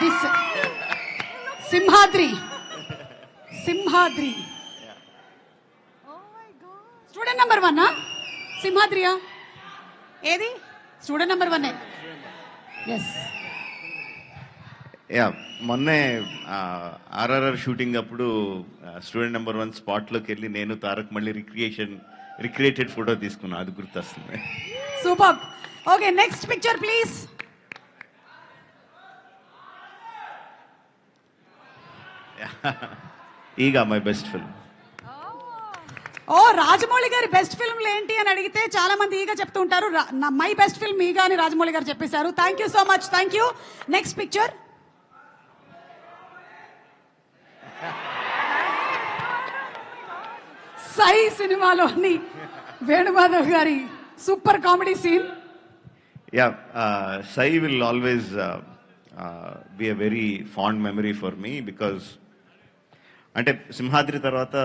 This Simhadri. Simhadri. Student number one సింహాద్రియా? ఏది? Student number one yes yeah మొన్నే RRR shooting అప్పుడు student number one స్పాట్లోకి వెళ్ళి నేను తారక్ మళ్ళీ రిక్రియేషన్ రిక్రియేటెడ్ ఫోటో తీసుకున్నా. అది గుర్తొస్తుంది. Super okay next picture please Eega my best film ఓ రాజమౌళి గారి బెస్ట్ ఫిల్మ్లు ఏంటి అని అడిగితే చాలా మంది ఈగా చెప్తూ ఉంటారు. మై బెస్ట్ ఫిల్మ్ ఈగా అని రాజమౌళి గారు చెప్పేశారు. Thank you so much thank you next picture Sye సినిమాలోని వేణుమాధవ్ గారి super comedy scene yeah Sye will always be a very fond memory for me because అంటే సింహాద్రి తర్వాత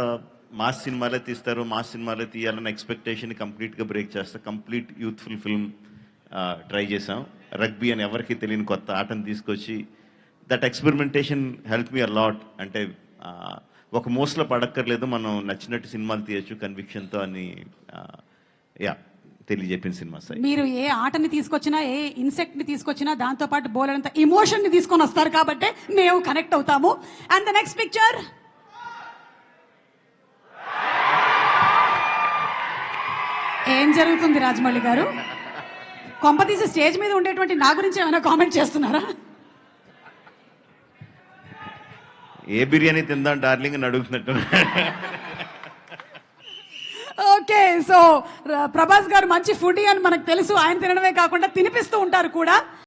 మాస్ సినిమాలే తీస్తారు మాస్ సినిమాలే తీయాలన్న ఎక్స్పెక్టేషన్ కంప్లీట్గా బ్రేక్ చేస్తా. కంప్లీట్ యూత్ఫుల్ ఫిల్మ్ ట్రై చేసాం రగ్బీ అని ఎవరికి తెలియని కొత్త ఆటను తీసుకొచ్చి that experimentation help me allot అంటే ఒక మోస్లో పడక్కర్లేదు మనం నచ్చినట్టు సినిమాలు తీయచ్చు కన్విక్షన్తో అని యా తెలియజెప్పిన సినిమా సార్ మీరు ఏ ఆటని తీసుకొచ్చినా ఏ ఇన్సెక్ట్ని తీసుకొచ్చినా దాంతో పాటు బోలెడంత ఇమోషన్ని తీసుకొని వస్తారు కాబట్టి మేము కనెక్ట్ అవుతాము. అండ్ ద నెక్స్ట్ పిక్చర్ ఏం జరుగుతుంది రాజమౌళి గారు? కొంపతీసి స్టేజ్ మీద ఉండేటువంటి నా గురించి ఏమైనా కామెంట్ చేస్తున్నారా? ఏ బిర్యానీ తిందాం డార్లింగ్ అని అడుగుతున్నట్టు. ఓకే సో ప్రభాస్ గారు మంచి ఫుడీ అని మనకు తెలుసు. ఆయన తినడమే కాకుండా తినిపిస్తూ ఉంటారు కూడా.